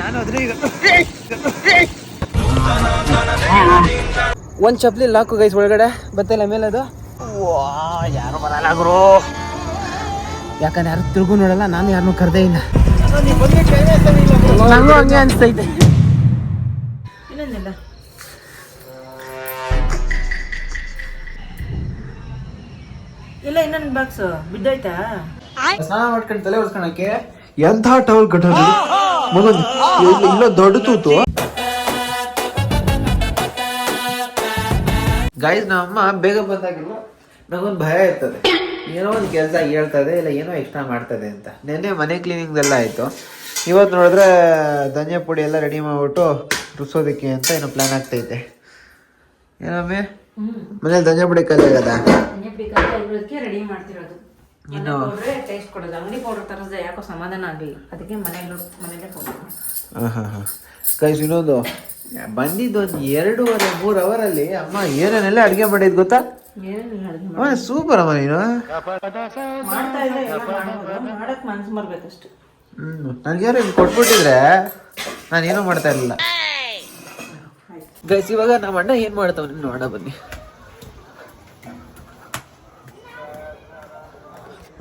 ನಾನು ಅದ್ರ ಈಗ ಒಂದು ಚಪ್ಲಿ ಲಾಕು ಗೈಸ್ ಒಳಗಡೆ. ಬತ್ತಲ್ಲ ಮೇಲೆ ಅದು? ವಾ ಯಾರು ಬರಲ್ಲ ಗುರು. ಯಾಕಂದ್ರೆ ಯಾರು ತಿರುಗು ನೋಡಲ್ಲ ನಾನು ಯಾರನ್ನೂ ಕರ್ದೇ ಇಲ್ಲ. ನಾನು ಹಂಗೆ ಅನಿಸ್ತೈತೆ. ಇಲ್ಲ ಇನ್ನೊಂದು ಬಾಕ್ಸ್ ಬಿದ್ದೋಯ್ತಾ? ಸ್ನಾನ ಮಾಡ್ಕೊಂಡು ತಲೆ ಒರೆಸ್ಕೊಳಕ್ಕೆ ಎಂಥ ಟವಲ್ ಕಟ್ಟೋದು ಇಲ್ಲ ದೊಡ್ಡ ತೂತು. ಗಾಯ್ಸ್ ನಮ್ಮ ಅಮ್ಮ ಬೇಗ ಬಂದಾಗಿಲ್ಲ ನಂಗೊಂದು ಭಯ ಇರ್ತದೆ. ಏನೋ ಒಂದು ಕೆಲಸ ಹೇಳ್ತದೆ ಇಲ್ಲ ಏನೋ ಎಕ್ಸ್ಟ್ರಾ ಮಾಡ್ತದೆ ಅಂತ. ನೆನ್ನೆ ಮನೆ ಕ್ಲೀನಿಂಗ್ದೆಲ್ಲ ಆಯಿತು. ಇವತ್ತು ನೋಡಿದ್ರೆ ಧನಿಯಾ ಪುಡಿ ಎಲ್ಲ ರೆಡಿ ಮಾಡ್ಬಿಟ್ಟು ರುಸೋದಕ್ಕೆ ಅಂತ ಏನೋ ಪ್ಲಾನ್ ಆಗ್ತೈತೆ ಏನೊಮ್ಮೆ? ಮನೇಲಿ ಧನಿಯಾ ಪುಡಿ ಕಲ್ಲಾಗದ ರೆಡಿ ಮಾಡ್ತಿರೋದು. ಇನ್ನು ಟೇಸ್ಟ್ ಕೊಡೋದು. ಅಂಗಡಿ ಪೌಡರ್ ತರದೆ ಯಾಕೋ ಸಮಾಧಾನ ಆಗಲಿಲ್ಲ. ಅದಕ್ಕೆ ಮನೆಯಲ್ಲೇ ಹಾಂ ಹಾಂ ಹಾಂ ಕೈಸ್ ಇನ್ನೊಂದು. ಬಂದಿದ್ದು ಒಂದು ಎರಡೂವರೆ ಮೂರು ಅವರಲ್ಲಿ ಅಮ್ಮ ಏನೇನೆಲ್ಲ ಅಡುಗೆ ಮಾಡಿದ್ ಗೊತ್ತಾ? ಅಮ್ಮ ಸೂಪರ್ ಅಮ್ಮ ನೀನು. ಮಾಡ್ತಾ ಮಾಡಕ್ಕೆ ಬರ್ಬೇಕಷ್ಟು ಹ್ಞೂ ನನಗೇನು ಹಿಂಗೆ ಕೊಟ್ಬಿಟ್ಟಿದ್ರೆ ನಾನು ಏನೂ ಮಾಡ್ತಾ ಇರಲಿಲ್ಲ. ಗೈಸ್ ಇವಾಗ ನಮ್ಮ ಅಣ್ಣ ಏನು ಮಾಡ್ತಾವ ನೋಡ ಬನ್ನಿ.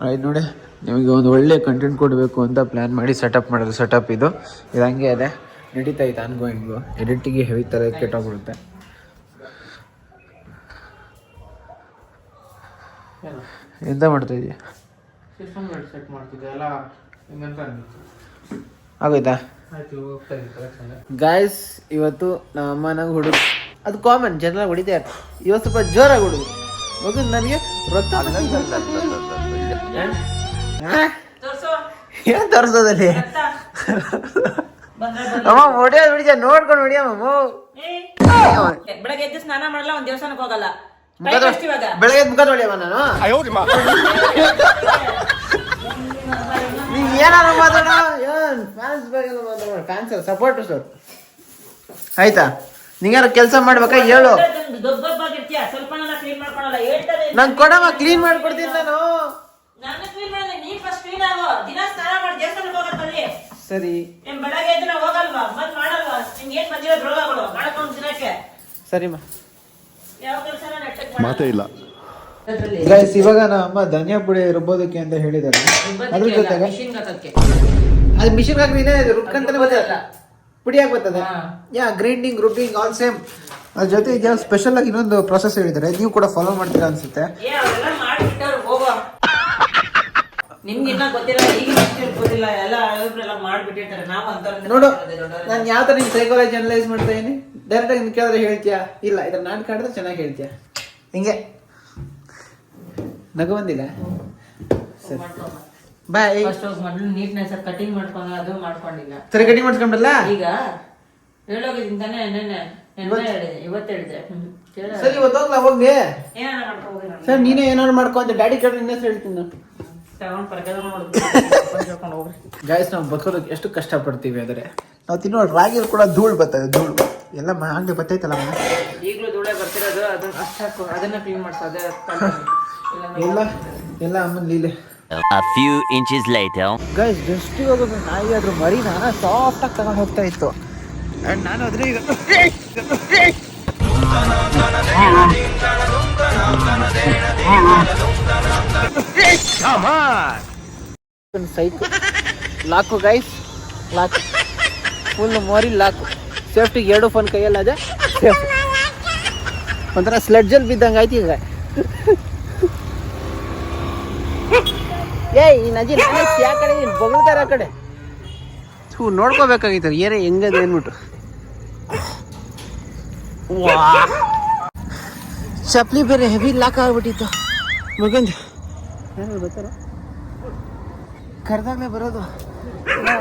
ಆಯ್ತು ನೋಡಿ, ನಿಮಗೆ ಒಂದು ಒಳ್ಳೆ ಕಂಟೆಂಟ್ ಕೊಡಬೇಕು ಅಂತ ಪ್ಲ್ಯಾನ್ ಮಾಡಿ ಸೆಟಪ್ ಮಾಡೋದು ಸೆಟಪ್ ಇದು. ಇದು ಹಂಗೆ ಇದೆ. ನಡೀತಾ ಇತ್ತು ಅನ್ಗೋಯಿಂಗು ಎಡಿಟಿಗೆ ಹೆವಿ ಥರ ಕೆಟ್ಟೋಗ್ಬಿಡುತ್ತೆ. ಎಂತ ಮಾಡ್ತಾ ಇದೆಯಾ? ಆಗೋಯ್ತಾ? ಗಾಯ್ಸ್ ಇವತ್ತು ನಮ್ಮ ಅಮ್ಮನಾಗ ಹುಡುಗ ಅದು ಕಾಮನ್ ಜನರಾಗಿ ಹೊಡಿತಾರೆ ಇವತ್ತು ಸ್ವಲ್ಪ ಜೋರಾಗಿ ಹುಡುಗ. ಮಗು ನನಗೆ ರೊಕ್ಕ? ಏನ್ ತೋರ್ಸೋದಲ್ಲಿ ಅಮ್ಮ ಹೊಡಿಯ ನೋಡ್ಕೊಂಡು ಹೊಡಿಯಮ್ಮ ಬೆಳಗ್ಗೆ ಎದ್ದು ಸ್ನಾನ ಮಾಡಲ್ಲ ಒಂದ್ ದೇವಸ್ಥಾನಕ್ಕೆ ಹೋಗಲ್ಲ. ಬೆಳಗ್ಗೆ ಮುಖ ತೊಳಿಯಮ್ಮ ನಾನು. ನೀನ್ ಏನಾದ್ರು ಮಾತಾಡೋಣ ಏನ್ ಫ್ಯಾನ್ಸ್ ಬಗ್ಗೆ ಮಾತಾಡೋ? ಫ್ಯಾನ್ಸ್ ಸಪೋರ್ಟ್ ಸರ್ ಆಯ್ತಾ? ನಿಂಗಾರ ಕೆಲಸ ಮಾಡ್ಬೇಕಾ ಹೇಳು. ನಾನು ಸ್ವಲ್ಪ ಕ್ಲೀನ್ ಮಾಡ್ಕೊಳಲ್ಲ. ಹೇಳ್ತಾರೆ ನಂಗೆ ಕೊಡಮ್ಮ ಕ್ಲೀನ್ ಮಾಡ್ಕೊಡ್ತೀನಿ ನಾನು. ನಾನು ಕ್ಲೀನ್ ಮಾಡಲ್ಲ ನೀ ಫಸ್ಟ್ ಕ್ಲೀನ್ ಆಗೋ. ದಿನ ಸ್ನಾನ ಮಾಡಿ ದೇವಸ್ಥಾನಕ್ಕೆ ಹೋಗತ್ತಲ್ಲಿ ಸರಿ. ನೆಟ್ಟಕ್ಕೆ ಮಾತೇ ಇಲ್ಲ. ಗೈಸ್ ಇವಾಗ ನಮ್ಮ ಅಮ್ಮ ಧನಿಯಾ ಪುಡಿ ರುಬ್ಬೋದಕ್ಕೆ ಅಂತ ಹೇಳಿದ್ದಾರೆ. ಅದ್ರ ಜೊತೆಗೆ ಮಿಷಿನ್ ಹಾಕಕ್ಕೆ. ಅದು ಮಿಷಿನ್ ಹಾಕಿ ನೀನೇ ರುಬ್ಕಂತಾನೆ ಬರ್ತಲ್ಲ ಪುಡಿ ಹಾಕಿ ಬರ್ತದೆ ಯಾ ಗ್ರೈಂಡಿಂಗ್ ರುಬ್ಬಿಂಗ್ ಆಲ್ ಸೇಮ್ ಅದ್ರ ಜೊತೆ ಇದೆಯಾ ಸ್ಪೆಷಲ್ ಆಗಿ ಇನ್ನೊಂದು ಪ್ರೊಸೆಸ್ ಹೇಳಿದ್ದಾರೆ. ನೀವು ಕೂಡ ಫಾಲೋ ಮಾಡ್ತೀರಾ ಅನ್ಸುತ್ತೆ. ನಿಮ್ಗೆ ಇನ್ನ ಗೊತ್ತಿಲ್ಲ ಈಗ ಗೊತ್ತಿಲ್ಲ ಎಲ್ಲ ಮಾಡ್ಬಿಟ್ಟಿರ್ತಾರೆ. ನಾವು ಅಂತವ್ರನ್ನ ನೋಡು ನಾನು ಯಾವ ನಿನ್ ಸೈಕಾಲಜಿ ಅನಲೈಸ್ ಮಾಡ್ತಾ ಇದೀನಿ? ಡೈರೆಕ್ಟ್ ಆಗಿ ಕೇಳಿದ್ರೆ ಹೇಳ್ತೀಯಾ? ಇಲ್ಲ ಇದನ್ನ ನಾನು ಕಾಡಿದ್ರೆ ಚೆನ್ನಾಗಿ ಹೇಳ್ತೀಯಾ? ಹಿಂಗೆ. ನಗು ಬಂದಿಲ್ಲ ಸರಿ. ಬಾಯ್ ಫಸ್ಟ್ ಹೋಗಿ ಮೊದಲು ನೀಟ್ನೆಸ್ ಕಟಿಂಗ್ ಮಾಡ್ಕೊಂಡು ಅದು ಮಾಡ್ಕೊಂಡಿಲ್ಲ ಸರಿ ಕಟಿಂಗ್ ಮಾಡ್ಕೊಂಡಲ್ಲ ಈಗ ಹೇಳೋಗಿದ್ದೀನಿ ತಾನೇ ನೆನ್ನೆ ನೆನ್ನೆ ಹೇಳಿದೆ ಇವತ್ತು ಹೇಳಿದೆ. ಸರಿ ಇವತ್ತು ಹೋಗ್ಲಾ ಹೋಗಿ ಏನಾರ ಸರ್ ನೀನೇ ಏನಾದ್ರು ಮಾಡ್ಕೊ ಅಂತ ಡ್ಯಾಡಿ ಕೇಳಿ ಹೆಸರು ಹೇಳ್ತೀನಿ ನಾನು. ಗಾಯಸ್ ನಾವು ಬದುಕೋದಕ್ಕೆ ಎಷ್ಟು ಕಷ್ಟಪಡ್ತೀವಿ ಅಂದರೆ ನಾವು ತಿನ್ನೋ ರಾಗಿ ಕೂಡ ಧೂಳು ಬರ್ತದೆ ಧೂಳು. ಎಲ್ಲ ಹಂಗೆ ಬರ್ತೈತಲ್ಲ ಈಗಲೂ ಧೂಳೆ ಬರ್ತಿರೋದು ಅದನ್ನ ಅಷ್ಟು ಅದನ್ನ ಕ್ಲೀನ್ ಮಾಡ್ತದೆ ಅದೇ ಎಲ್ಲ ಎಲ್ಲ ಅಮ್ಮನ ಲೀಲೆ. A few inches later. Guys ಇವಾಗ ಒಂದು ನಾಯಿ ಅದ್ರ ಮರಿನ ಸಾಫ್ಟಾಗಿ ತಗೊಂಡು ಹೋಗ್ತಾ ಇತ್ತು. ಆ್ಯಂಡ್ ನಾನು ಅದ್ರ ಈಗ ಸೈಕ್ ಲಾಕು ಗೈಸ್ ಲಾಕ್ ಫುಲ್ ಮೋರಿ ಲಾಕು ಸೇಫ್ಟಿಗೆ ಎರಡು ಫೋನ್ ಕೈಯಲ್ಲಿ ಅದೇ ಸೇಫ್ ಒಂಥರ ಸ್ಲೆಡ್ಜಲ್ಲಿ ಬಿದ್ದಂಗೆ ಆಯ್ತು ಈಗ. ಏಯ್ ಈ ನಜಿ ಯಾ ಕಡೆ ನೀನು ಬೊಗಳ್ತಾರ ಆ ಕಡೆ? ಹ್ಞೂ ನೋಡ್ಕೋಬೇಕಾಗಿತ್ತು ಏರೇ ಹೆಂಗದ ಏನ್ಬಿಟ್ಟು ವಾ. ಚಪ್ಲಿ ಬೇರೆ ಹೆವಿ ಲಾಕ್ ಆಗ್ಬಿಟ್ಟಿತ್ತು. ಮಗಂದು. ಬರ್ತಾರ? ಕರೆದಾಗಲೇ ಬರೋದು.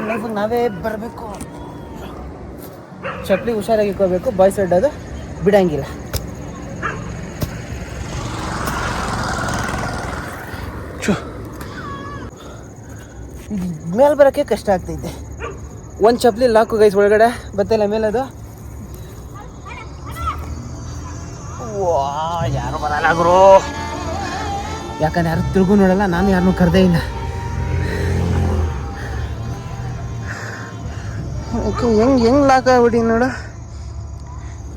ಲೈಫಿಗೆ ನಾವೇ ಬರಬೇಕು. ಚಪ್ಲಿ ಹುಷಾರಾಗಿ ಇಟ್ಕೋಬೇಕು. ಬಾಯ್ಸ್ ಅಡ್ಡೋದು ಬಿಡಂಗಿಲ್ಲ. ಮೇಲೆ ಬರೋಕ್ಕೆ ಕಷ್ಟ ಆಗ್ತೈತೆ. ಒಂದು ಚಪ್ಪಲಿ ಲಾಕು ಗೈಸ್ ಒಳಗಡೆ ಬತ್ತಲ್ಲ ಮೇಲೆ ಅದು. ಯಾರು ಬರಲ್ಲ ಯಾಕಂದ್ರೆ ಯಾರು ತಿರುಗು ನೋಡಲ್ಲ, ನಾನು ಯಾರನ್ನು ಕರೆದೇ ಇಲ್ಲ. ಓಕೆ, ಹೆಂಗೆ ಹೆಂಗೆ ಲಾಕ್ ಆಗ್ಬಿಡಿ ನೋಡು.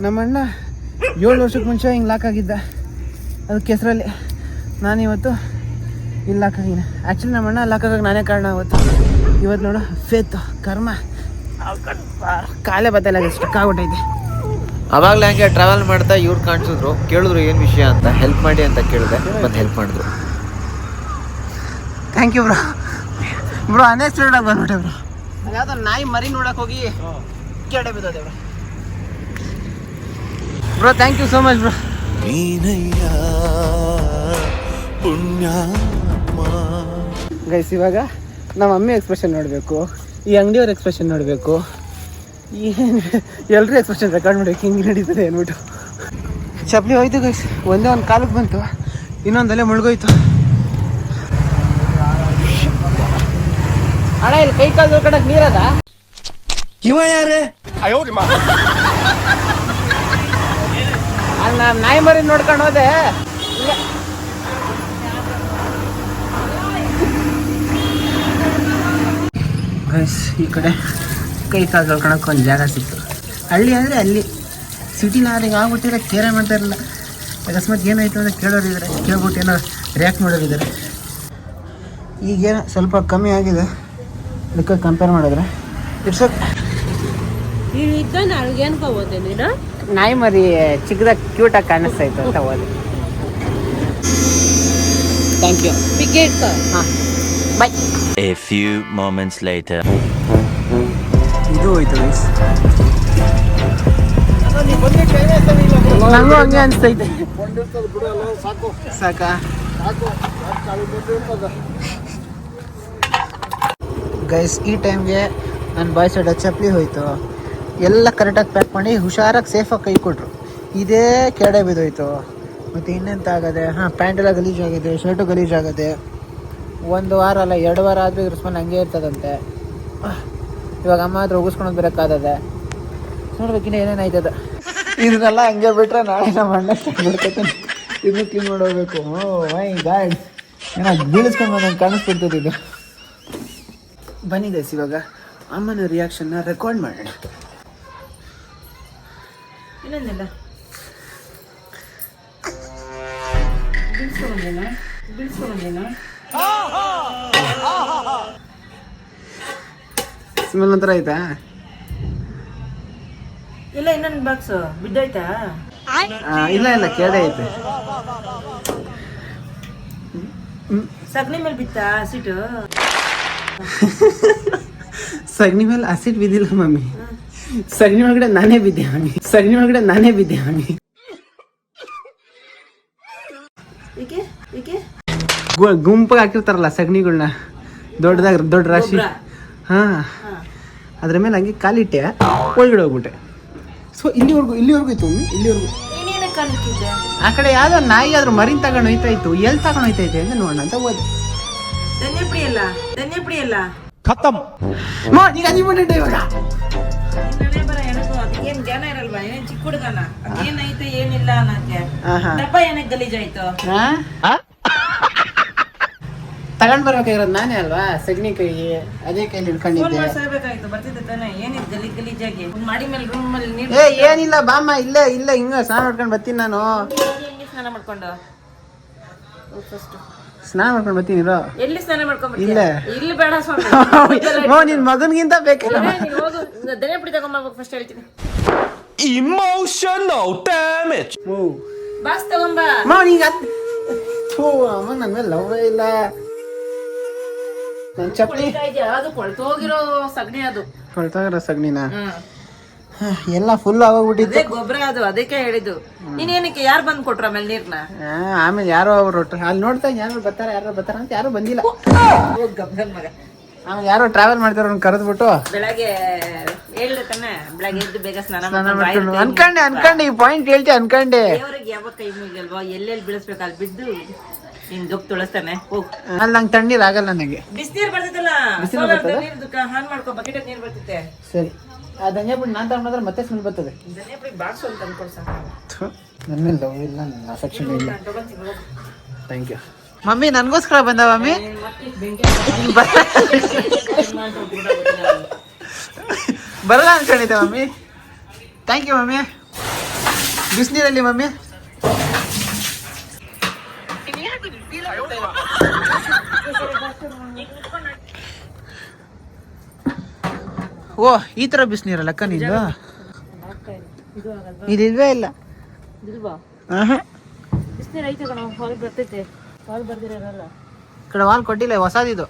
ನಮ್ಮಣ್ಣ ಏಳು ವರ್ಷಕ್ಕೆ ಮುಂಚೆ ಹಿಂಗೆ ಲಾಕ್ ಆಗಿದ್ದ. ಅದು ಕೆಸರಲ್ಲಿ. ನಾನಿವತ್ತು ಇಲ್ಲಿ ಲಾಕ್ ಆ್ಯಕ್ಚುಲಿ ಲಾಕ್ ಆಗಕ್ಕೆ ನಾನೇ ಕಾರಣ ಅವತ್ತು ಇವತ್ತು ನೋಡು ಫೇತ್ ಕರ್ಮ. ಕಾಲೇ ಬತ್ತಲ್ಲ ಸ್ಟಕ್ ಆಗ್ಬಿಟ್ಟೈತೆ. ಅವಾಗಲೇ ಹಂಗೆ ಟ್ರಾವೆಲ್ ಮಾಡ್ತಾ ಇವ್ರು ಕಾಣಿಸಿದ್ರು. ಕೇಳಿದ್ರು ಏನು ವಿಷಯ ಅಂತ ಹೆಲ್ಪ್ ಮಾಡಿ ಅಂತ ಕೇಳಿದೆ ಮತ್ತೆ ಹೆಲ್ಪ್ ಮಾಡಿದ್ರು. Thank you bro bro unexpected ಆಗಿ ಬಂದ್ಬಿಟ್ಟೆ ಬ್ರೋ ಯಾವುದೋ ನಾಯಿ ಮರಿ ನೋಡಕ್ಕೆ ಹೋಗಿ ಕೆಡೆ ಬಿದ್ದೋದೆ bro bro thank you so much bro guys ಇವಾಗ ನಮ್ಮ ಮಮ್ಮಿ ಎಕ್ಸ್ಪ್ರೆಷನ್ ನೋಡಬೇಕು ಈ ಅಂಗಡಿಯವ್ರ ಎಕ್ಸ್ಪ್ರೆಷನ್ ನೋಡಬೇಕು. ಏನು ಎಲ್ಲರೂ ಎಕ್ಸ್ಪ್ರೆಷನ್ ರೆಕಾರ್ಡ್ ಮಾಡಬೇಕು ಹಿಂಗೆ ನಡೀತದೆ ಅಂದ್ಬಿಟ್ಟು ಚಪ್ಪಲಿ ಹೋಯ್ತು ಗೈಸ್ ಒಂದೇ ಒಂದು ಕಾಲಕ್ಕೆ ಬಂತು ಇನ್ನೊಂದಲ್ಲೇ ಮುಳುಗೋಯ್ತು. ಅಣ್ಣ ಇಲ್ಲಿ ಕೈ ಕಾಲು ಕಡೆ ನೀರದ? ಇವ ಯಾರೇ? ಅಲ್ಲ ನಾನು ನಾಯಿ ಮರಿ ನೋಡ್ಕೊಂಡು ಹೋದೆ. ಗೈಸ್ ಈ ಕಡೆ ಕೈ ಕಾಲು ತೊಳ್ಕೊಳಕ್ಕೆ ಒಂದು ಜಾಗ ಸಿಕ್ತು. ಹಳ್ಳಿ ಅಂದರೆ ಅಲ್ಲಿ ಸಿಟಿನ ಈಗ ಆಗ್ಬಿಟ್ಟಿದ್ರೆ ಕೇರೆ ಮಾಡ್ತಾ ಇರಲಿಲ್ಲ ಅಕಸ್ಮಾತ್ ಏನಾಯ್ತು ಅಂತ ಕೇಳೋರಿದ್ದಾರೆ ಕೇಳ್ಬಿಟ್ಟು ಏನೋ ರಿಯಾಕ್ಟ್ ಮಾಡೋರಿದ್ದಾರೆ. ಈಗೇನೋ ಸ್ವಲ್ಪ ಕಮ್ಮಿ ಆಗಿದೆ. ಅದಕ್ಕೆ ಕಂಪೇರ್ ಮಾಡಿದ್ರೆ. ಇಟ್ಸ್ ನಾಯಿ ಮರಿ ಚಿಕ್ಕದಾಗ ಕ್ಯೂಟಾಗಿ ಕಾಣಿಸ್ತಾ ಇತ್ತು ಅಂತ ಹೋದೆ ಥ್ಯಾಂಕ್ ಯು ಟಿಕೆಟ್ ಹಾಂ. ಬಾಯ್ A few moments later. ಇದು ಹೋಯ್ತು ಗೈಸ್ ನಂಗೂ ಹಂಗೆ ಅನಿಸ್ತೈತೆ ಸಾಕಾ ಗೈಸ್ ಈ ಟೈಮ್ಗೆ ನನ್ನ ಬಾಯ್ ಸೈಡ ಚಪ್ಪಲಿ ಹೋಯ್ತು. ಎಲ್ಲ ಕರೆಕ್ಟಾಗಿ ಪ್ಯಾಕ್ ಮಾಡಿ ಹುಷಾರಾಗಿ ಸೇಫಾಗಿ ಕೈ ಕೊಟ್ರು. ಇದೇ ಕೆಡೆ ಬಿದ್ದೋಯ್ತು. ಮತ್ತು ಇನ್ನೆಂತ ಆಗದೆ ಹಾಂ ಪ್ಯಾಂಟೆಲ್ಲ ಗಲೀಜಾಗಿದೆ ಶರ್ಟು ಗಲೀಜಾಗದೆ. ಒಂದು ವಾರ ಅಲ್ಲ, ಎರಡು ವಾರ ಆದರೂ ಇದ್ರ ಸ್ಮೆಲ್ ಹಂಗೆ ಇರ್ತದಂತೆ. ಇವಾಗ ಅಮ್ಮ ಹತ್ರ ಉಗಿಸ್ಕೊಂಡು ಬರೋಕ್ಕಾಗದೆ ನೋಡ್ಬೇಕಿನ್ನ ಏನೇನು ಆಯ್ತದ. ಇದನ್ನೆಲ್ಲ ಹಂಗೆ ಬಿಟ್ರೆ ನಾಳೆ ನಮ್ಮ ಅಣ್ಣ ಬಿಡ್ಕೊತಾನೆ ಇದನ್ನು ಕ್ಲೀನ್ ಮಾಡೋಬೇಕು ಓ ಮೈ ಗಾಡ್. ಏನೋ ಬೀಳಿಸ್ಕೊಂಡು ಬಂದಂಗೆ ಕಾಣಿಸ್ಬಿಡ್ತದೆ ಇದು. ಬನ್ನಿ ಗೈಸ್ ಇವಾಗ. ಅಮ್ಮನ ರಿಯಾಕ್ಷನ್ನ ರೆಕಾರ್ಡ್ ಮಾಡೋಣ. ಇನ್ನೊಂದಿಲ್ಲ? ಬಿಡಿಸ್ಕೊಂಬಂದೇನ ಸ್ಮೆಲ್ ಒಂಥರ ಆಯ್ತಾ ಇಲ್ಲ ಇನ್ನೊಂದು ಬಾಕ್ಸ್ ಬಿದ್ದೈತಾ ಇಲ್ಲ ಇಲ್ಲ ಕೇಳೇ ಐತೆ. ಸಗಣಿ ಮೇಲೆ ಬಿತ್ತಾ ಹಸಿಟ್ಟು ಸಗಣಿ ಮೇಲೆ ಹಸಿಟ್ ಬಿದ್ದಿಲ್ಲ ಮಮ್ಮಿ. ಸಗಣಿ ಒಳಗಡೆ ನಾನೇ ಬಿದ್ದೆ ಮಮ್ಮಿ. ಸಗಣಿ ಒಳಗಡೆ ನಾನೇ ಬಿದ್ದೆ ಮಮ್ಮಿ. ಗುಂಪಾಗಿ ಹಾಕಿರ್ತಾರಲ್ಲ ಸಗಣಿಗಳನ್ನ ದೊಡ್ಡದಾಗ ದೊಡ್ಡ ರಾಶಿ. ಹಾಂ. ಅದ್ರ ಮೇಲೆ ಹಂಗೆ ಕಾಲಿಟ್ಟೆ ಒಳಗಡೆ ಹೋಗ್ಬಿಟ್ಟೆ. ಸೊ ಇಲ್ಲಿವರೆಗೂ ಇಲ್ಲಿವರೆಗೂ ಇತ್ತು ಇಲ್ಲಿವರೆಗೂ. ಆ ಕಡೆ ಯಾವ್ದೋ ನಾಯಿ ಆದ್ರೂ ಮರಿನ್ ತಗೊಂಡು ಹೋಯ್ತಾ ಇತ್ತು. ಎಲ್ಲಿ ತಗೊಂಡು ಹೋಯ್ತೈತೆ ಅಂತ ನೋಡೋಣ ಅಂತ ಹೋದೆ. ಧನ್ಯ ಪುಡಿ ಅಲ್ಲ ಧನ್ಯ ಪುಡಿ ಅಲ್ಲ ಮಾ, ಈಗ ಅದಿ ಬಂದಿದ್ದೆ ಇವಾಗ. ಅದಕ್ಕೇನ್ ಜ್ಞಾನ ಇರಲ್ವಾ? ಏನ್ ಚಿಕ್ಕ ಹುಡುಗನ? ಅದೇನೈತೆ ಏನಿಲ್ಲ ಅನ್ನಕ್ಕೆ. ಆಹಾ. ಡಬ್ಬ ಏನಕ್ಕೆ ಗಲೀಜಾಯ್ತು? ಹಾ? ತಗೊಂಡ್ ಬರ್ಬೇಕಾಗಿರೋದು ನಾನೇ ಅಲ್ವಾ? ಸಗಣಿ ಕೈ ಅದೇ ಕೈಲಿ ಹಿಡ್ಕೊಂಡಿದ್ದೆ. ಏ ಏನಿಲ್ಲ ಬಾಮ್ಮ ಇಲ್ಲ ಇಲ್ಲ ಹಿಂಗ ಸ್ನಾನ ಮಾಡ್ಕೊಂಡು ಬರ್ತೀನಿ ನಾನು. ಸ್ನಾನ ಮಾಡ್ಕೊಂಡು? ಫಸ್ಟ್ ಸ್ನಾನ ಮಾಡ್ಕೊಂಡು ಬರ್ತೀನಿ ಇರೋ. ಎಲ್ಲಿ ಸ್ನಾನ ಮಾಡ್ಕೊಂಡು ಇಲ್ಲ. ಇಲ್ಲಿ ಬೇಡ ಸ್ವಾಮಿ. ಮೋ ನಿನ್ ಮಗನ್ಗಿಂತ ಬೇಕಲ್ಲ ದನೆ ಪುಡಿ ತಗೊಂಬರ್ಬೇಕು ಫಸ್ಟ್ ಹೇಳ್ತೀನಿ. ಮೋ. ಬಾಸ್ ತಗೊಂಬ. ಮೋ ನೀಗ ಅಮ್ಮ ನನ್ನ ಮೇಲೆ ಲವ್ ಇಲ್ಲ. ನನ್ನ ಚಪ್ಪಲಿ ಅದು ಕೊಳ್ತೋಗಿರೋ ಸಗಣಿ ಅದು. ಕೊಳ್ತೋಗಿರೋ ಸಗಣಿನ? ಎಲ್ಲ ಫುಲ್ ಆಗೋಗ್ಬಿಟ್ಟಿದ್ದೆ ಗೊಬ್ಬರ ಅದು ಅದಕ್ಕೆ ಹೇಳಿದ್ದು. ನೀನೇನಕ್ಕೆ ಯಾರು ಬಂದು ಕೊಟ್ರ ಆಮೇಲೆ ನೀರ್ನ? ಆಮೇಲೆ ಯಾರೋ ಅವ್ರು ಅಲ್ಲಿ ನೋಡ್ತಾ ಯಾರು ಬರ್ತಾರೆ ಯಾರು ಬರ್ತಾರ ಅಂತ ಯಾರು ಬಂದಿಲ್ಲ. ಮಗ. ಆಮೇಲೆ ಯಾರೋ ಟ್ರಾವೆಲ್ ಮಾಡ್ತಾರ ಅವ್ನು ಕರೆದ್ಬಿಟ್ಟು. ಬೆಳಗ್ಗೆ ಹೇಳ್ದೆ ತಾನೆ ಬೆಳಗ್ಗೆ ಎದ್ದು ಬೇಗ ಸ್ನಾನ ಮಾಡ್ಕೊಂಡು ಅನ್ಕಂಡೆ ಅನ್ಕಂಡೆ ಈ ಪಾಯಿಂಟ್ ಹೇಳ್ತಿ ಅನ್ಕಂಡೆ. ಯಾವಾಗ ಕೈ ಮುಗಿಯಲ್ವಾ? ಎಲ್ಲೆಲ್ಲಿ ಬೆಳೆಸ್ಬೇಕು ಅಲ್ಲಿ ಬಿದ್ದು. ನಿನ್ ಗಪ್ ತುಳಸ್ತಾನೆ ಹೋಗ್. ಅಲ್ಲಿ ನಂಗೆ ತಣ್ಣೀರ್ ಆಗಲ್ಲ ನನಗೆ. ಬಿಸಿನೀರ್ ಬರ್ತೈತಲ್ಲ ಬಿಸ್ನೀರ್ solar ಬರ್ತದಾ? ಹಾನ್ ಮಾಡ್ಕೊ ಬಕೆಟ್ ನೀರ್ ಬರ್ತೈತೆ ಸರಿ. ಆ ಧನ್ಯ ಬಿಟ್ಟು ನಾನು ತಗೊಂಡ್ರೆ ಮತ್ತೆ ಸ್ಮೆಲ್ ಬರ್ತದೆ. ಧನ್ಯ ಬಾಕ್ಸ್ ಥು, ನನ್ನ ಲವ್ ಇಲ್ಲ ನನ್ನ ಅಫೆಕ್ಷನ್ ಇಲ್ಲ. ತಗೊಂತೀನಿ ಹೋಗು. ಥ್ಯಾಂಕ್ ಯು ಮಮ್ಮಿ ನನಗೋಸ್ಕರ ಬಂದ ಮಮ್ಮಿ? ಬೆಂಕಿ ಬರಲ್ಲ ಅನ್ಕೊಂಡಿದ್ದೆ mummy. Thank you mummy. ಬಿಸಿನೀರಲ್ಲಿ mummy. ಓ ಈ ಥರ ಬಿಸಿನೀರಲ್ಲ ಅಕ್ಕ ನಿಂದು? ಇದಿಲ್ವೇ ಇಲ್ಲ. ಕಡೆ ವಾಲ್ ಕೊಟ್ಟಿಲ್ಲ ಹೊಸದಿದು.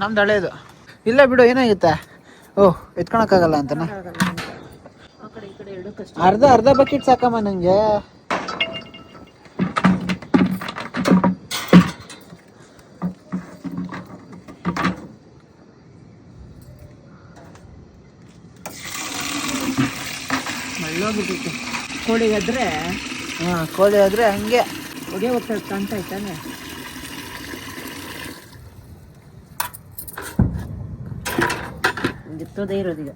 ನಮ್ದು ಹಳೇದು. ಇಲ್ಲ ಬಿಡು ಏನಾಗುತ್ತೆ? ಓ ಎತ್ಕೊಳಕ್ಕಾಗಲ್ಲ ಅಂತನಾ? ಅರ್ಧ ಅರ್ಧ ಬಕೆಟ್ ಸಾಕಮ್ಮ ನಂಗೆ. ಮಳ್ಳೋಗ್ಬಿಟ್ಟೈತೆ ಕೋಳಿಗಾದ್ರೆ ಹಾಂ ಕೋಳಿ ಆದರೆ ಹಂಗೆ. ಹೊಗೆ ಹೋಗ್ತಾ ಕಾಣ್ತಾ ಇತ್ತಾನೆ ಎತ್ತೋದೇ ಇರೋದೀಗ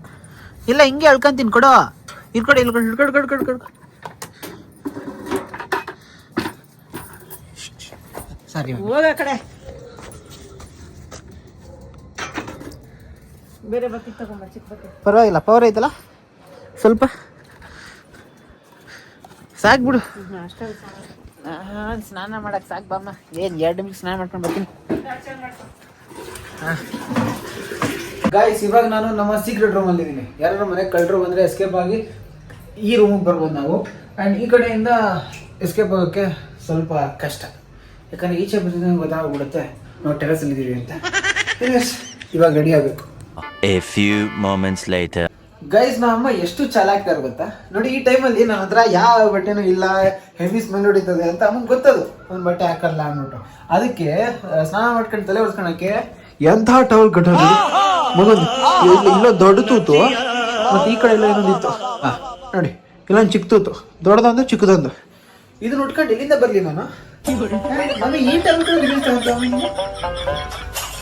ಇಲ್ಲ ಹಿಂಗೆ ಅಳ್ಕೊಂತೀನಿ ಕೊಡು. ಇಲ್ಕೊಡು ಇಲ್ಕೊಡು ಇಲ್ಕೊಡು ಕೊಡು ಕೊಡು ಕೊಡು ಸರಿ ಹೋಗ ಕಡೆ. ಬೇರೆ ಬಕೆಟ್ ತಗೊಂಬ ಚಿಕ್ಕ ಬಕೆಟ್. ಪರವಾಗಿಲ್ಲ ಪವರ್ ಐತಲ್ಲ? ಸ್ವಲ್ಪ. ಸಾಕು ಬಿಡು. ಅಷ್ಟೇ ನಾನ್ ಸ್ನಾನ ಮಾಡಕ್ ಸಾಕು ಬಾಮ್ಮ. ಏನ್ ಎರಡು ನಿಮಿಷ ಸ್ನಾನ ಮಾಡ್ಕೊಂಡು ಬರ್ತೀನಿ. ಗಾಯ್ಸ್ ಇವಾಗ ನಾನು ನಮ್ಮ ಸೀಕ್ರೆಟ್ ರೂಮ್ ಅಲ್ಲಿ ಇದ್ದೀನಿ ಯಾರು ಮನೆ ಕಳ್ಳರು ಬಂದ್ರೆ ಎಸ್ಕೇಪ್ ಆಗಿ ಈ ರೂಮಿಗೆ ಬರ್ಬೋದು ನಾವು. ಆ್ಯಂಡ್ ಈ ಕಡೆಯಿಂದ ಎಸ್ಕೇಪ್ ಆಗೋಕ್ಕೆ ಸ್ವಲ್ಪ ಕಷ್ಟ. ಯಾಕಂದ್ರೆ ಈಚೆ ಬಂದ ಗೊತ್ತಾಗ್ಬಿಡುತ್ತೆ. ನಾವು ಟೆರಸಲ್ಲಿ ಇದ್ದೀವಿ ಅಂತ. ಇವಾಗ ರೆಡಿ ಆಗ್ಬೇಕು. A few moments later. Guys ನಮ್ಮ ಅಮ್ಮ ಎಷ್ಟು ಚಾಲಾಕ್ತಾರೆ ಗೊತ್ತಾ? ನೋಡಿ, ಈ ಟೈಮಲ್ಲಿ ನನ್ನ ಹತ್ರ ಯಾವ ಬಟ್ಟೆನೂ ಇಲ್ಲ, ಹೆವಿ ಸ್ಮೆಲ್ ಹೊಡಿತದೆ ಅಂತ ಅಮ್ಮ ಗೊತ್ತದು. ಒಂದು ಬಟ್ಟೆ ಹಾಕಲ್ಲ ಅಂದ್ಬಿಟ್ಟು. ಅದಕ್ಕೆ ಸ್ನಾನ ಮಾಡ್ಕೊಂಡು ತಲೆ ಹೊಡ್ಸ್ಕೊಳಕ್ಕೆ ಎಂಥ ಟವಲ್ ಕಟ್ಟೋದು ಮಗೊಂದು ಇಲ್ಲ ದೊಡ್ಡ ತೂತು. ಮತ್ತೆ ಈ ಕಡೆ ಎಲ್ಲ ಇನ್ನೊಂದಿತ್ತು ಹಾಂ ನೋಡಿ, ಇಲ್ಲೊಂದು ಚಿಕ್ಕ ತೂತು. ದೊಡ್ಡದೊಂದು, ಚಿಕ್ಕದೊಂದು. ಇದನ್ನ ಉಟ್ಕೊಂಡು ಇಲ್ಲಿಂದ ಬರಲಿ ನಾನು. ಈ ಟೈಮ್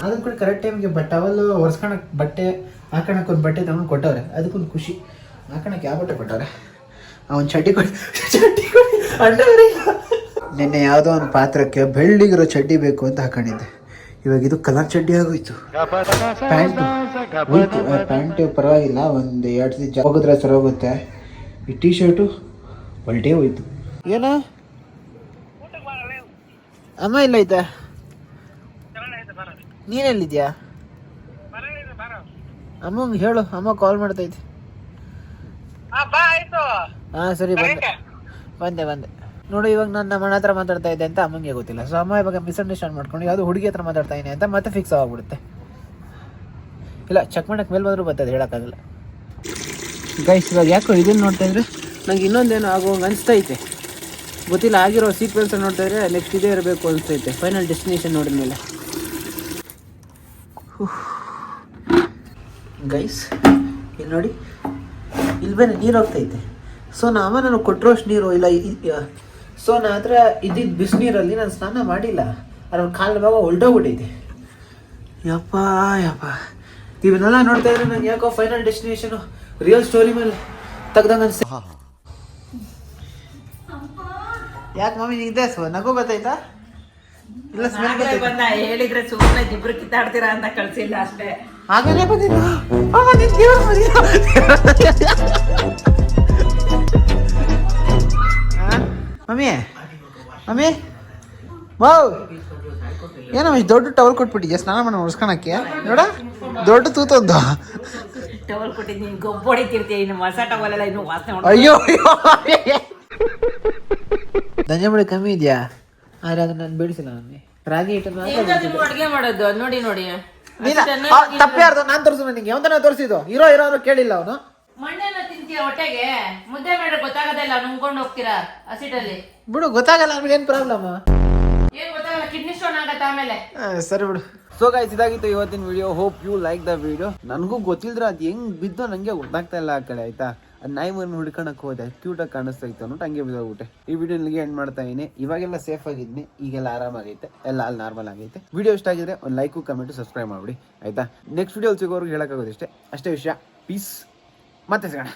ಅದನ್ನ ಕೂಡ ಕರೆಕ್ಟ್ ಟೈಮ್ಗೆ ಬಟ್ ಟವಲ್ ಒರೆಸ್ಕೊಳಕ್ ಬಟ್ಟೆ ಹಾಕೊಳಕ್ ಒಂದು ಬಟ್ಟೆ ತಗೊಂಡು ಕೊಟ್ಟವ್ರೆ, ಅದಕ್ಕೊಂದು ಖುಷಿ. ಹಾಕೊಳಕ್ ಯಾವ ಬಟ್ಟೆ ಕೊಟ್ಟವ್ರೆ? ಅವನ್ ಚಡ್ಡಿ ಕೊಡಿ ಚಡ್ಡಿ ಕೊಡಿ ಅಂಡವ್ರೆ. ನಿನ್ನೆ ಯಾವುದೋ ಒಂದು ಪಾತ್ರಕ್ಕೆ ಬೆಳ್ಳಿಗಿರೋ ಚಡ್ಡಿ ಬೇಕು ಅಂತ ಹಾಕೊಂಡಿದ್ದೆ. ಇವಾಗ ಇದು ಕಲರ್ ಚಡ್ಡಿ ಆಗೋಯ್ತು. ಪ್ಯಾಂಟು. ಹೋಯ್ತು ಪ್ಯಾಂಟು ಪರವಾಗಿಲ್ಲ, ಒಂದು ಎರಡು ದಿನ ಹೋಗಿದ್ರೆ ಸರಿ ಹೋಗುತ್ತೆ. ಈ ಟೀ ಶರ್ಟು ಒಳ್ಳೆ ಹೋಯ್ತು. ಏನ? ಅಮ್ಮ ಇಲ್ಲ ಐತೆ ನೀನೆಲ್ಲಿದ್ಯಾ ಅಮ್ಮಂಗೆ ಹೇಳು ಅಮ್ಮ ಕಾಲ್ ಮಾಡ್ತೈತಿ. ಹಾ ಸರಿ ಬಂದೆ. ಬಂದೆ ಬಂದೆ. ನೋಡಿ ಇವಾಗ ನಾನು ನಮ್ಮ ಅಣ್ಣ ಹತ್ರ ಮಾತಾಡ್ತಾ ಇದ್ದೆ ಅಂತ ಅಮ್ಮಂಗೆ ಗೊತ್ತಿಲ್ಲ. ಸೊ ಅಮ್ಮ ಇವಾಗ ಮಿಸ್ಅಂಡರ್ಸ್ಟ್ಯಾಂಡ್ ಮಾಡ್ಕೊಂಡು ಯಾವುದು ಹುಡುಗಿ ಹತ್ರ ಮಾತಾಡ್ತಾ ಇದ್ದೀನಿ ಅಂತ ಮತ್ತೆ ಫಿಕ್ಸ್ ಆಗ್ಬಿಡುತ್ತೆ. ಇಲ್ಲ ಚೆಕ್ ಮಾಡಕ್ಕೆ ಮೇಲೆ ಬಂದರೂ ಬರ್ತದೆ ಹೇಳೋಕ್ಕಾಗಲ್ಲ. ಗೈಸ್ ಇವಾಗ ಯಾಕೋ ಇದನ್ನು ನೋಡ್ತಾ ಇದ್ರೆ ನಂಗೆ ಇನ್ನೊಂದೇನು ಆಗೋಂಗೆ ಅನಿಸ್ತೈತೆ. ಗೊತ್ತಿಲ್ಲ ಆಗಿರೋ ಸೀಕ್ವೆನ್ಸ್ ನೋಡ್ತಾ ಇದ್ರೆ ನೆಕ್ಸ್ಟ್ ಇದೇ ಇರಬೇಕು ಅನಿಸ್ತೈತೆ. ಫೈನಲ್ ಡೆಸ್ಟಿನೇಷನ್ ನೋಡಿದ ಮೇಲೆ ಗೈಸ್ ಇಲ್ಲಿ ನೋಡಿ. ಇಲ್ಲಿ ಬೇರೆ ನೀರು ಹೋಗ್ತೈತೆ ಸೊ ನಾವ ನಾನು ಕೊಟ್ಟಿರೋಷ್ಟು ನೀರು ಇಲ್ಲ ಸೊ ನಾ ಹತ್ರ ಇದ್ದಿದ್ದು ಬಿಸಿನೀರಲ್ಲಿ ನಾನು ಸ್ನಾನ ಮಾಡಿಲ್ಲ. ಅದ್ರ ಕಾಲ ಭಾಗ ಹೊಲ್ಟೋಗ್ಬಿಟ್ಟೈತೆ ಯಪ್ಪ ಯಪ್ಪ. ಇವನ್ನೆಲ್ಲ ನೋಡ್ತಾ ಇದ್ರೆ ನಾನು ಯಾಕೋ ಫೈನಲ್ ಡೆಸ್ಟಿನೇಷನು ರಿಯಲ್ ಸ್ಟೋರಿ ಮೇಲೆ ತೆಗ್ದಂಗೆ ಅನ್ಸ ಯಾಕೆ ಮಮ್ಮಿ ಸೊ ನಗು ಗೊತ್ತಾಯ್ತಾ? ಇಲ್ಲ ಸ್ಮೆಲ್ ಹೇಳಿದ್ರೆ ಸುಮ್ಮನೆ ಇಬ್ರು ಕಿತ್ತಾಡ್ತೀರಾ ಅಂತ ಕಳ್ಸಿಲ್ಲ ಅಷ್ಟೇ. ಆಗಲೇ ಬಂದಿದ್ದ ಮರಿ. ಆ? Mummy mummy. ವಾವ್. ಏನೋ ಇಷ್ಟ್ ದೊಡ್ಡ ಟವಲ್ ಕೊಟ್ಬಿಟ್ಟಿದ್ಯಾ ಸ್ನಾನ ಮಾಡಿ ಒರೆಸ್ಕೊಳಕ್ಕೆ ನೋಡ ದೊಡ್ಡ ತೂತೊಂದು ಟವಲ್ ಕೊಟ್ಟಿದ್ದು ನೀನು ಗೊಬ್ಬ ಹೊಡಿತಿರ್ತೀಯ ಇನ್ನು ಹೊಸ ಟವಲ್ ಎಲ್ಲ ಇನ್ನು ವಾಸನೆ ಅಯ್ಯೋ ದಂಜಾಮುಳಿ ಕಮ್ಮಿ ಇದೆಯಾ? ಆದ್ರೆ ಅದನ್ನ ನಾನು ಬೇಡಿಸಿಲ್ಲ ಮಮ್ಮಿ. ರಾಗಿ ಹಿಟ್ಟನ್ನು ಅಡುಗೆ ಮಾಡೋದು ನೋಡಿ ನೋಡಿ. ನೀನ ತಪ್ಪೇ ಅರ್ಧ ನಾನು ತೋರಿಸು ನನಗೆ. ಯಾವ್ದನ್ನ ತೋರಿಸಿದ್ದು. ಇರೋ ಇರೋ ಕೇಳಿಲ್ಲ ಅವನು. ಮಣ್ಣೆಲ್ಲ ತಿಂತೀಯ ಹೊಟ್ಟೆಗೆ? ಮುದ್ದೆ ಮಾಡ್ರೆ ಗೊತ್ತಾಗೋದಿಲ್ಲ ನುಂಗ್ಕೊಂಡು ಹೋಗ್ತೀರಾ ಹಸಿಟಲ್ಲಿ? ಬಿಡು ಗೊತ್ತಾಗಲ್ಲ ನಮ್ಗೆ ಏನು ಪ್ರಾಬ್ಲಮ್ ಏನ್ ಗೊತ್ತಾಗಲ್ಲ ಕಿಡ್ನಿ ಸ್ಟೋನ್ ಆಗತ್ತೆ ಆಮೇಲೆ. ಸರಿ ಬಿಡು. ಸೊ ಗಾಯ್ಸ್ ಇದಾಗಿತ್ತು ಇವತ್ತಿನ video hope you like the video ನನಗೂ ಗೊತ್ತಿಲ್ದ್ರೆ ಅದು ಹೆಂಗ್ ಬಿದ್ದು ನನಗೆ ಗೊತ್ತಾಗ್ತಾ ಇಲ್ಲ ಆ ಕಡೆ ಆಯ್ತಾ? ನಾಯಿ ಮರಿನ ಹುಡ್ಕೊಳಕ್ ಹೋದೆ ಕ್ಯೂಟಾಗಿ ಕಾಣಿಸ್ತಾ ಇತ್ತು ಅನ್ನೋದು ಹಂಗೆ ಬಿದ್ದೋಗ್ಬಿಟ್ಟೆ. ಈ ವಿಡಿಯೋ ಇಲ್ಲಿಗೆ ಎಂಡ್ ಮಾಡ್ತಾ ಇದೀನಿ ಇವಾಗೆಲ್ಲ ಸೇಫ್ ಆಗಿದ್ನಿ ಈಗೆಲ್ಲ ಆರಾಮಾಗೈತೆ. ಎಲ್ಲ ಅಲ್ಲಿ ನಾರ್ಮಲ್ ಆಗೈತೆ. ವಿಡಿಯೋ ಇಷ್ಟ ಆಗಿದ್ರೆ ಒಂದು ಲೈಕು ಕಮೆಂಟು ಸಬ್ಸ್ಕ್ರೈಬ್ ಮಾಡ್ಬಿಡಿ. ಆಯ್ತಾ? ನೆಕ್ಸ್ಟ್ ವಿಡಿಯೋ ಸಿಗೋರ್ಗೆ ಹೇಳೋಕ್ಕಾಗೋದು ಅಷ್ಟೇ ವಿಷಯ. ಪೀಸ್ ಮತ್ತೆ ಸಿಗೋಣ.